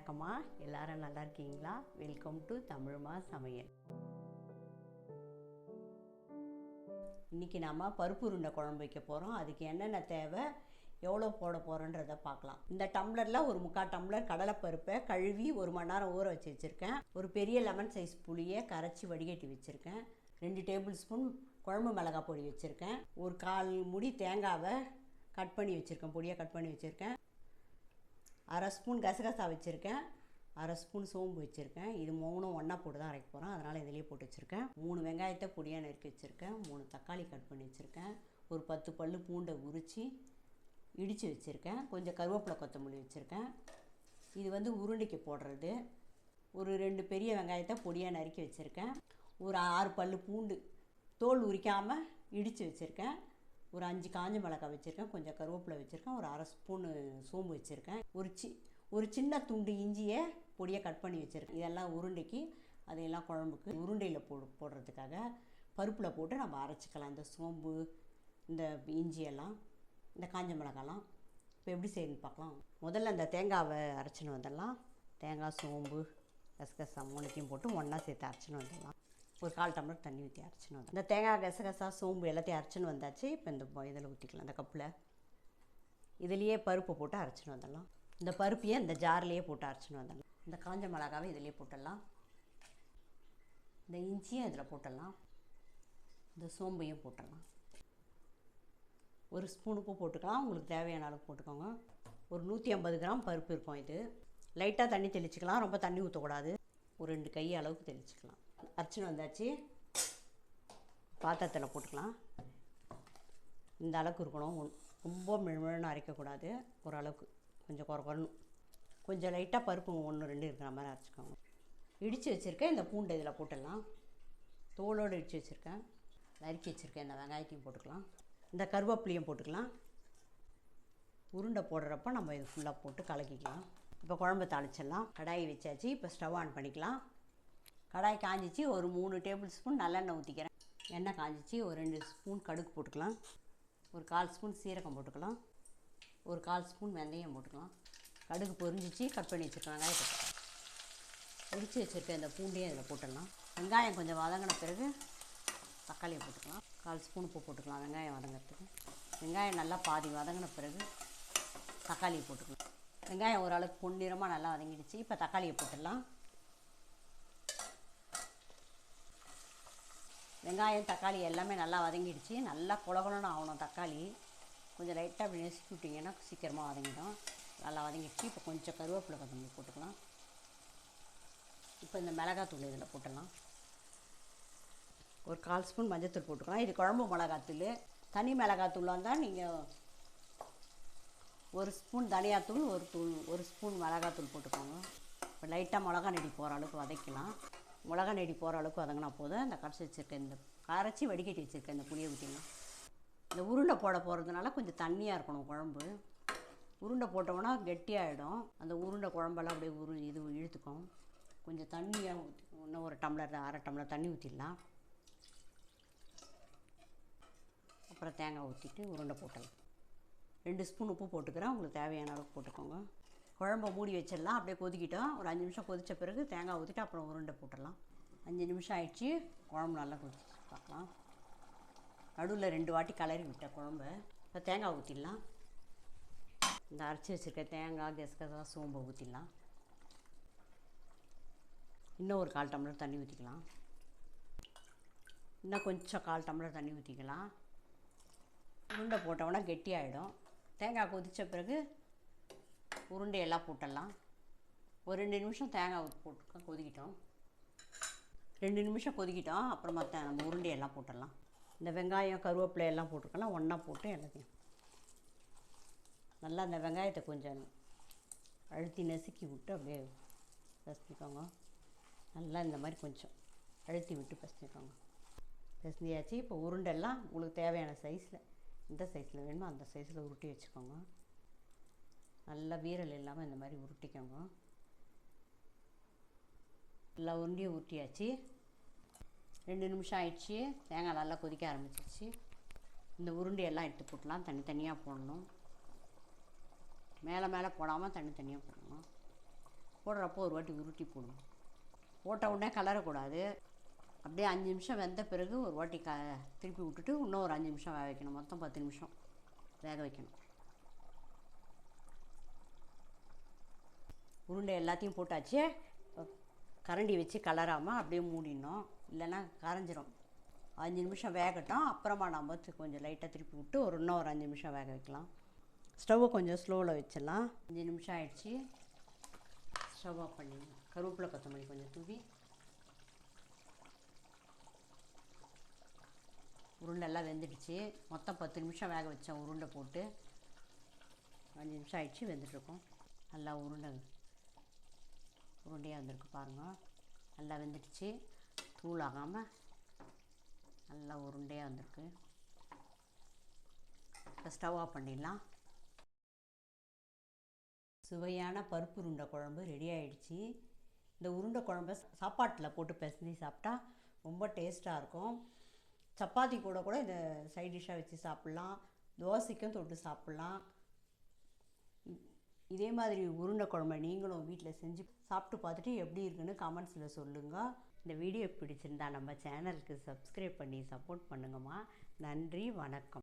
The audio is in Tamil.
வணக்கம்மா. எல்லாரும் நல்லா இருக்கீங்களா? வெல்கம் டு தமிழ்மா சமையல். இன்றைக்கி நம்ம பருப்பு உருண்டை குழம்பு வைக்க போகிறோம் அதுக்கு என்னென்ன தேவை எவ்வளோ போட போகிறோன்றதை பார்க்கலாம். இந்த டம்ளரில் ஒரு முக்கால் டம்ளர் கடலைப்பருப்பை கழுவி ஒரு மணி நேரம் ஊற வச்சு வச்சுருக்கேன். ஒரு பெரிய லெமன் சைஸ் புளியை கரைச்சி வடிகட்டி வச்சுருக்கேன். ரெண்டு டேபிள் ஸ்பூன் குழம்பு மிளகாய் பொடி வச்சுருக்கேன். ஒரு கால் முடி தேங்காவை கட் பண்ணி வச்சுருக்கேன். பொடியாக கட் பண்ணி வச்சுருக்கேன். அரை ஸ்பூன் கசகசா வச்சுருக்கேன். அரை ஸ்பூன் சோம்பு வச்சுருக்கேன். இது மூணும் ஒன்றா போட்டு தான் அரைக்க போகிறேன் அதனால் இதிலேயே போட்டு வச்சுருக்கேன். மூணு வெங்காயத்தை பொடியாக நறுக்கி வச்சுருக்கேன். மூணு தக்காளி கட் பண்ணி வச்சுருக்கேன். ஒரு பத்து பல் பூண்டை உரித்து இடித்து வச்சுருக்கேன். கொஞ்சம் கருவேப்பிலை கொத்தமல்லி வச்சுருக்கேன். இது வந்து உருண்டைக்கு போடுறது. ஒரு ரெண்டு பெரிய வெங்காயத்தை பொடியாக நறுக்கி வச்சுருக்கேன். ஒரு ஆறு பல் பூண்டு தோல் உரிக்காமல் இடித்து வச்சுருக்கேன். ஒரு அஞ்சு காஞ்ச மிளகாய் வச்சுருக்கேன் கொஞ்சம் கருவேப்பிலை வச்சுருக்கேன் ஒரு அரை ஸ்பூனு சோம்பு வச்சுருக்கேன். ஒரு சி ஒரு சின்ன துண்டு இஞ்சியை பொடியாக கட் பண்ணி வச்சுருக்கேன். இதெல்லாம் உருண்டைக்கு அதையெல்லாம் குழம்புக்கு உருண்டையில் போ போடுறதுக்காக பருப்பில் போட்டு நம்ம அரைச்சிக்கலாம். இந்த சோம்பு இந்த இஞ்சியெல்லாம் இந்த காஞ்ச மிளகாலாம். இப்போ எப்படி செய்யணும்னு பார்க்கலாம். முதல்ல இந்த தேங்காவை அரைச்சின்னு வந்துடலாம். தேங்காய் சோம்பு கசகசா மூணுத்தையும் போட்டு ஒன்றா சேர்த்து அரைச்சின்னு வந்துடலாம். ஒரு கால் டம்ளர் தண்ணி ஊற்றி அரைச்சின்னு வந்தோம் இந்த தேங்காய் கசகசா சோம்பு எல்லாத்தையும் அரைச்சின்னு வந்தாச்சு. இப்போ இந்த இதில் ஊற்றிக்கலாம் இந்த கப்பில். இதுலேயே பருப்பு போட்டு அரைச்சின்னு வந்துடலாம். இந்த பருப்பையே இந்த ஜார்லேயே போட்டு அரைச்சின்னு வந்துடலாம். இந்த காஞ்ச மிளகாவை இதிலே போட்டுடலாம். இந்த இஞ்சியும் இதில் போட்டுடலாம். இந்த சோம்பையும் போட்டுடலாம். ஒரு ஸ்பூன் உப்பு போட்டுக்கலாம். உங்களுக்கு தேவையான அளவு போட்டுக்கோங்க. ஒரு நூற்றி ஐம்பது கிராம் பருப்பு இருக்கும் இது. லைட்டாக தண்ணி தெளிச்சிக்கலாம். ரொம்ப தண்ணி ஊற்றக்கூடாது ஒரு ரெண்டு கை அளவுக்கு தெளிச்சிக்கலாம். அரைச்சின்னு வந்தாச்சு. பாத்திரத்தில் போட்டுக்கலாம். இந்த அளவுக்கு இருக்கணும். ஒன்- ரொம்ப மிழுமிழுன்னு அரைக்கக்கூடாது. ஓரளவுக்கு. கொஞ்சம் குறை குறணும் கொஞ்சம் லைட்டாக பருப்பு ஒன்று ரெண்டு இருக்கிற மாதிரி அரைச்சிக்கோங்க. இடித்து வச்சுருக்கேன். இந்த பூண்டை இதில் போட்டுடலாம். தோலோடு இடித்து வச்சுருக்கேன். நறுக்கி வச்சுருக்கேன். இந்த வெங்காயத்தையும் போட்டுக்கலாம். இந்த கருவேப்பிலையும் போட்டுக்கலாம். உருண்டை போடுறப்ப நம்ம இது ஃபுல்லாக போட்டு கலக்கிக்கலாம். இப்போ குழம்பு தாளிச்சிடலாம். கடாயி வச்சாச்சு. இப்போ ஸ்டவ் ஆன் பண்ணிக்கலாம். கடாய் காஞ்சிச்சு ஒரு மூணு டேபிள் ஸ்பூன் நல்லெண்ணெய் ஊற்றிக்கிறேன் எண்ணெய் காஞ்சிச்சு ஒரு ரெண்டு ஸ்பூன் கடுகு போட்டுக்கலாம். ஒரு கால் ஸ்பூன் சீரகம் போட்டுக்கலாம். ஒரு கால் ஸ்பூன் வெந்தயம் போட்டுக்கலாம். கடுகு பொரிஞ்சிச்சு கட் பண்ணி வச்சுருக்கலாம் வெங்காயத்தை போட்டுக்கலாம். வச்சுருக்க இந்த பூண்டையும் இதில் போட்டுடலாம். வெங்காயம் கொஞ்சம் வதங்கின பிறகு தக்காளியை போட்டுக்கலாம். கால் ஸ்பூன் உப்பு போட்டுக்கலாம் வெங்காயம் வதங்கிறதுக்கு. வெங்காயம் நல்லா பாதி வதங்கின பிறகு தக்காளியை போட்டுக்கலாம். வெங்காயம் ஓரளவுக்கு பொன்னிறமாக நல்லா வதங்கிடுச்சு. இப்போ தக்காளியை போட்டுடலாம். வெங்காயம் தக்காளி எல்லாமே நல்லா வதங்கிடுச்சு. நல்லா குலகுலன்னு ஆகணும் தக்காளி. கொஞ்சம் லைட்டாக அப்படி நெசுக்கி விட்டிங்கன்னா சீக்கிரமாக வதங்கிடும். நல்லா வதங்கிடுச்சு. இப்போ கொஞ்சம் கருவேப்பிலை கொஞ்சம் போட்டுக்கலாம். இப்போ இந்த மிளகாத்தூள் இதில் போட்டுடலாம். ஒரு கால் ஸ்பூன் மஞ்சத்தூள் போட்டுக்கலாம். இது குழம்பு மிளகாத்தூள். தனி மிளகாத்தூள் வந்தால் நீங்கள் ஒரு ஸ்பூன் தனியாத்தூள் ஒரு தூள் ஒரு ஸ்பூன் மிளகாத்தூள் போட்டுக்கோங்க. இப்போ லைட்டாக மிளகா நெடி போகிற அளவுக்கு வதக்கலாம். மிளகா நெடி போகிற அளவுக்கு வதங்கினா போதும். இந்த கடைசி வச்சுருக்க இந்த அரைச்சி வடிகட்டி வச்சுருக்கேன் இந்த புளியை ஊற்றினா. இந்த உருண்டை போட போகிறதுனால கொஞ்சம் தண்ணியாக இருக்கணும் குழம்பு. உருண்டை போட்டோம்னா கெட்டியாகிடும் அந்த உருண்டை குழம்பெல்லாம் அப்படியே உரு இது இழுத்துக்கும். கொஞ்சம் தண்ணியாக ஊற்றி இன்னும் ஒரு டம்ளர் அரை டம்ளர் தண்ணி ஊற்றிடலாம் அப்புறம் தேங்காய் ஊற்றிட்டு உருண்டை போட்டலாம். ரெண்டு ஸ்பூன் உப்பு போட்டுக்கிறேன். உங்களுக்கு தேவையான அளவுக்கு போட்டுக்கோங்க. குழம்ப மூடி வச்சிடலாம். அப்படியே கொதிக்கிட்டோம். ஒரு அஞ்சு நிமிஷம் கொதித்த பிறகு தேங்காய் ஊற்றிட்டு அப்புறம் உருண்டை போட்டுடலாம். அஞ்சு நிமிஷம் ஆயிடுச்சு. குழம்பு நல்லா கொதிச்சு பார்க்கலாம். நடுவில் ரெண்டு வாட்டி கலரி விட்ட குழம்பு. இப்போ தேங்காய் ஊற்றிடலாம் இந்த அரைச்சி வச்சுருக்க தேங்காய் கெசகசா சோம்பை ஊற்றிடலாம் இன்னும் ஒரு கால் டம்ளர் தண்ணி ஊற்றிக்கலாம் இன்னும் கொஞ்சம் கால் டம்ளர் தண்ணி ஊற்றிக்கலாம் உருண்டை போட்டோம்னா கெட்டியாயிடும். தேங்காய் கொதித்த பிறகு உருண்டையெல்லாம் போட்டுடலாம். ஒரு ரெண்டு நிமிஷம் தேங்காய் போட்டு கொதிக்கிட்டோம். ரெண்டு நிமிஷம் கொதிக்கிட்டோம் அப்புறம் மற்ற நம்ம உருண்டையெல்லாம் போட்டுடலாம். இந்த வெங்காயம் கருவேப்பிலை எல்லாம் போட்டுக்கலாம் ஒன்றா போட்டு எல்லாத்தையும். நல்லா அந்த வெங்காயத்தை கொஞ்சம் அழுத்தி நசுக்கி விட்டு அப்படியே பசிக்கோங்க நல்லா இந்த மாதிரி கொஞ்சம் அழுத்தி விட்டு பசிக்கோங்க பசியாச்சு இப்போ உருண்டெல்லாம் உங்களுக்கு தேவையான சைஸில் எந்த சைஸில் வேணுமோ அந்த சைஸில் உருட்டி வச்சுக்கோங்க. நல்லா வீரல் இல்லாமல் இந்த மாதிரி உருட்டிக்கோங்க. எல்லா உருண்டையும் உருட்டியாச்சு ரெண்டு நிமிஷம் ஆயிடுச்சு. தேங்காய் நல்லா கொதிக்க ஆரம்பிச்சிருச்சு. இந்த உருண்டையெல்லாம் எடுத்து போட்டலாம் தனித்தனியாக போடணும். மேலே மேலே போடாமல் தனித்தனியாக போடணும். போடுறப்போ ஒரு வாட்டி உருட்டி போடணும். போட்ட உடனே கலரக்கூடாது. அப்படியே அஞ்சு நிமிஷம் வெந்த பிறகு ஒரு வாட்டி க திருப்பி விட்டுட்டு இன்னும் ஒரு அஞ்சு நிமிஷம் வேக வைக்கணும். மொத்தம் பத்து நிமிஷம் வேக வைக்கணும். உருண்டை எல்லாத்தையும் போட்டாச்சு. கரண்டி வச்சு கலராமல் அப்படியே மூடிடணும். இல்லைன்னா கரைஞ்சிரும். அஞ்சு நிமிஷம் வேகட்டும். அப்புறமா நம்ம கொஞ்சம் லைட்டாக திருப்பி விட்டு ஒரு இன்னும் ஒரு அஞ்சு நிமிஷம் வேக வைக்கலாம். ஸ்டவ்வை கொஞ்சம் ஸ்லோவில் வச்சிடலாம். அஞ்சு நிமிஷம் ஆயிடுச்சு. ஸ்டவ் ஆஃப் பண்ணிடலாம் கருவேப்பிலை கொத்தமல்லி கொஞ்சம் தூவி. உருண்டெல்லாம் வெந்துடுச்சு. மொத்தம் பத்து நிமிஷம் வேக வச்சேன் உருண்டை போட்டு அஞ்சு நிமிஷம் ஆயிடுச்சு வெந்துட்டுருக்கோம். நல்லா உருண்டை உருண்டையாக வந்திருக்கு பாருங்கள் நல்லா வெந்துடுச்சு. தூளாகாமல் நல்லா உருண்டையாக வந்திருக்கு. இப்போ ஸ்டவ் ஆஃப் பண்ணிடலாம். சுவையான பருப்பு உருண்டை குழம்பு ரெடி ஆகிடுச்சு இந்த உருண்டை குழம்ப சாப்பாட்டில் போட்டு பிசைஞ்சு சாப்பிட்டா ரொம்ப டேஸ்ட்டாக இருக்கும். சப்பாத்தி கூட கூட இந்த சைட் டிஷ்ஷாக வச்சு சாப்பிட்லாம். தோசைக்கும் தொட்டு சாப்பிட்லாம். இதே மாதிரி உருண்டை குழம்பை நீங்களும் வீட்டில் செஞ்சு சாப்பிட்டு பார்த்துட்டு எப்படி இருக்குன்னு கமெண்ட்ஸில் சொல்லுங்கள் இந்த வீடியோ பிடிச்சிருந்தா நம்ம சேனலுக்கு சப்ஸ்கிரைப் பண்ணி சப்போர்ட் பண்ணுங்கம்மா. நன்றி வணக்கம்.